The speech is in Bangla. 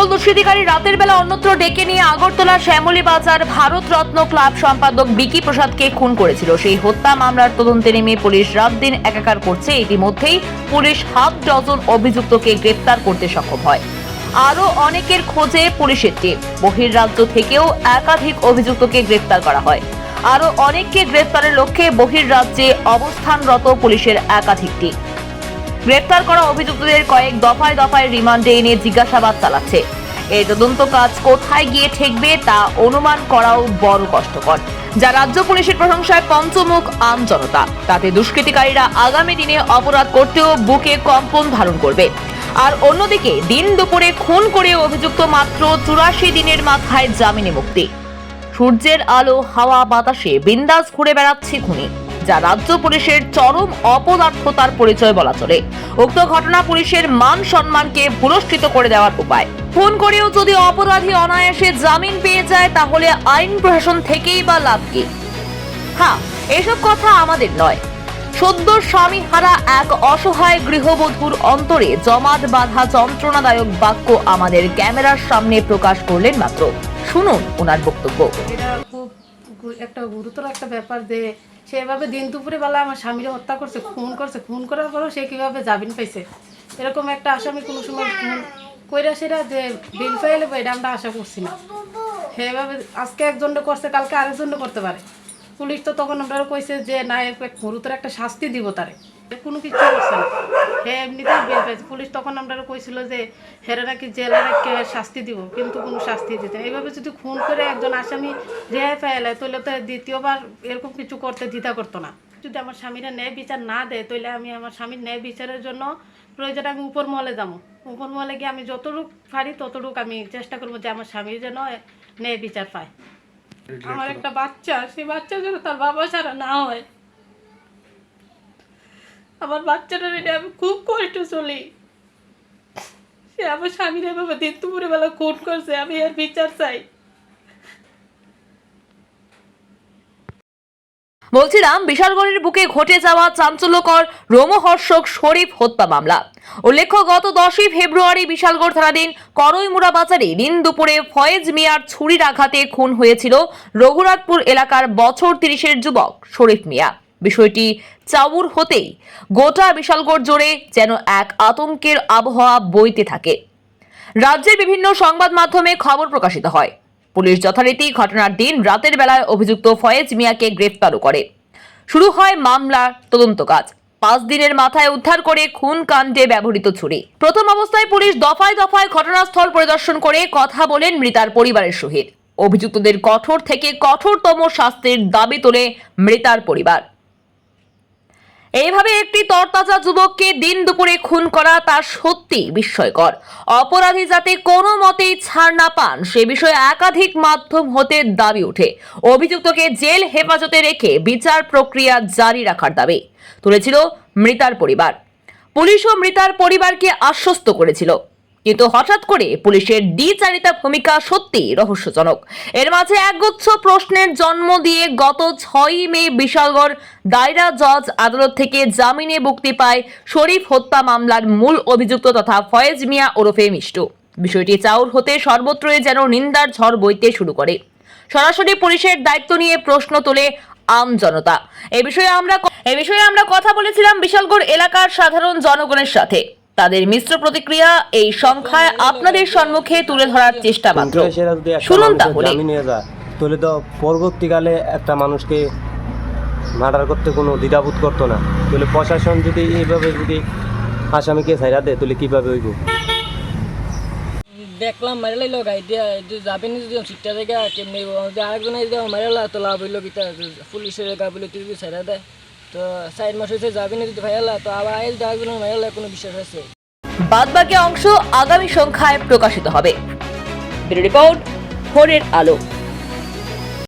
একদল দুষ্কৃতিকারী রাতের বেলা অন্যত্র ডেকে নিয়ে আগরতলা শ্যামলী বাজার ভারত রত্ন ক্লাব সম্পাদক বিকি প্রসাদকে খুন করেছিল। সেই হত্যা মামলার তদন্তে নেমে পুলিশ রাত দিন একাকার করছে। ইতিমধ্যেই পুলিশ হাফ ডজন অভিযুক্তকে গ্রেপ্তার করতে সক্ষম হয়। আরও অনেকের খোঁজে পুলিশের টিম। বহির্রাজ্য থেকেও একাধিক অভিযুক্তকে গ্রেপ্তার করা হয়। আরও অনেককে গ্রেপ্তারের লক্ষ্যে বহির্রাজ্যে অবস্থানরত পুলিশের একাধিক টিম। গ্রেপ্তার করা অভিযুক্তদের কয়েক দফায় দফায় রিমান্ডে এনে জিজ্ঞাসাবাদ চালাচ্ছে। এই তদন্ত কাজ কোথায় গিয়ে ঠেকবে তা অনুমান করাও বড় কষ্টকর, যা রাজ্য পুলিশের প্রশংসায় পঞ্চমুখ আম জনতা। তাতে দুষ্কৃতিকারীরা আগামী দিনে অপরাধ করতেও বুকে কম্পন ধারণ করবে। আর অন্যদিকে, দিন দুপুরে খুন করে অভিযুক্ত মাত্র চুরাশি দিনের মাথায় জামিনে মুক্তি। সূর্যের আলো হাওয়া বাতাসে বিন্দাস ঘুরে বেড়াচ্ছে খুনি। যা রাজ্য পুলিশের চরম অপদার্থতার পরিচয় বলা চলে। উক্ত ঘটনা পুলিশের মান সম্মানকে পুরস্কৃত করে দেওয়ার উপায়। ফোন করেও যদি অপরাধী অনায়াসে জামিন পেয়ে যায়, তাহলে আইন প্রশাসন থেকেই বা লাভ কি? হ্যাঁ এসব কথা আমাদের নয়। সদ্য স্বামী হারা এক অসহায় গৃহবধূর অন্তরে জমাট বাঁধা যন্ত্রণাদায়ক বাক্য আমাদের ক্যামেরার সামনে প্রকাশ করলেন মাত্র। শুনুন ওনার বক্তব্য। এটা খুব একটা গুরুতর একটা ব্যাপার যে সে এভাবে দিন দুপুরে বেলা আমার স্বামীরে হত্যা করছে, খুন করছে, খুন করার পরেও সে কীভাবে জামিন পাইছে? এরকম একটা আসামি কোনো সময় খুন কইরা সেরা যে বিল বই এটা আমরা আশা করছি না। সেভাবে আজকে একজন করছে, কালকে আরেকজন করতে পারে। পুলিশ তো তখন আমরা কইছে যে না এর গুরুতর একটা শাস্তি দিব তারে। কোনো কিছু করছে না। হে এমনিতেই বের পাইছে পুলিশ তখন আমরা কইছিল যে হেরে নাকি জেলে রেখে শাস্তি দিব কিন্তু কোনো শাস্তি দিতে। এইভাবে যদি খুন করে একজন আসামি রেহাই পাইলে তাহলে তো দ্বিতীয়বার এরকম কিছু করতে দ্বিধা করতো না। যদি আমার স্বামীরা ন্যায় বিচার না দেয় তাহলে আমি আমার স্বামীর ন্যায় বিচারের জন্য প্রয়োজন আমি উপর মহলে যাব। উপর মহলে গিয়ে আমি যতটুক পারি ততটুক আমি চেষ্টা করব যে আমার স্বামী যেন ন্যায় বিচার পায়। আমার একটা বাচ্চা সেই বাচ্চা যেন তার বাবা ছাড়া না হয়। আমার বাচ্চাটা নিয়ে আমি খুব কষ্ট চলি। সে আমার স্বামীর এভাবে দিন দুপুরে বেলা খুন করছে, আমি এর বিচার চাই। বলছিলাম, বিশালগড়ের বুকে ঘটে যাওয়া চাঞ্চল্যকর রোমহর্ষক শরীফ হত্যা মামলা। উল্লেখ্য, গত দশই ফেব্রুয়ারি বিশালগড় থানাধীন করইমুড়া বাজারে দিন দুপুরে ফয়েজ মিয়ার ছুরির আঘাতে খুন হয়েছিল রঘুনাথপুর এলাকার বছর তিরিশের যুবক শরীফ মিয়া। বিষয়টি চাউর হতেই গোটা বিশালগড় জুড়ে যেন এক আতঙ্কের আবহাওয়া বইতে থাকে। রাজ্যের বিভিন্ন সংবাদ মাধ্যমে খবর প্রকাশিত হয়। পুলিশ যথারীতি ঘটনার দিন রাতের বেলায় অভিযুক্ত ফয়েজ মিয়াকে গ্রেফতারও করে। শুরু হয় মামলার তদন্ত কাজ। পাঁচ দিনের মাথায় উদ্ধার করে খুন কাণ্ডে ব্যবহৃত ছুরি। প্রথম অবস্থায় পুলিশ দফায় দফায় ঘটনাস্থল পরিদর্শন করে কথা বলেন মৃতার পরিবারের সহিত। অভিযুক্তদের কঠোর থেকে কঠোরতম শাস্তির দাবি তোলে মৃতার পরিবার। এইভাবে একটি তরতাজা যুবককে দিন দুপুরে খুন করা তার সত্যি বিস্ময়কর। অপরাধী যাতে কোনো মতেই ছাড় না পান, সে বিষয়ে একাধিক মাধ্যম হতে দাবি উঠে অভিযুক্তকে জেল হেফাজতে রেখে বিচার প্রক্রিয়া জারি রাখার দাবি তুলেছিল মৃতার পরিবার। পুলিশও মৃতার পরিবারকে আশ্বস্ত করেছিল। কিন্তু হঠাৎ করে পুলিশের দ্বিচারিতা ভূমিকা সত্যি রহস্যজনক। এর মাঝে একগুচ্ছ প্রশ্নের জন্ম দিয়ে গত ছয়ই মে বিশালগড় দায়রা জজ আদালত থেকে জামিনে মুক্তি পায় শরীফ হত্যা মামলার মূল অভিযুক্ত তথা ফয়েজ মিয়া ওরফে মিষ্টু। বিষয়টি চাউর হতে সর্বত্রই যেন নিন্দার ঝড় বইতে শুরু করে। সরাসরি পুলিশের দায়িত্ব নিয়ে প্রশ্ন তোলে আম জনতা। এ বিষয়ে আমরা এ বিষয়ে আমরা কথা বলেছিলাম বিশালগড় এলাকার সাধারণ জনগণের সাথে। তাদের মিশ্র প্রতিক্রিয়া এই সংখ্যায় আপনাদের সম্মুখে তুলে ধরার চেষ্টা মাত্র শুনুন তাহলে। তাহলে তো পরবর্তীকালে একটা মানুষকে মার্ডার করতে কোনো দ্বিধাবোধ করতো না। তাহলে প্রশাসন যদি এইভাবে যদি আসামিকে ছাইরা দেয় তাহলে কীভাবে হইব? দেখলাম মারি লাইলো গাই দিয়া যাবে নি যদি সিটটা জায়গা কেমনি আরেকজনে যদি মারি লাভ হইল কিতা পুলিশের গা বলে তুই যদি ছেড়ে দেয়। তো সাইড মাস হয়েছে, যাবি না যদি ভাইয়ালা তো আবার আইল আরেকজনের মারি কোনো বিশ্বাস আছে? বাদবাকি অংশ আগামী সংখ্যায় প্রকাশিত হবে। রিপোর্ট, ভোরের আলো।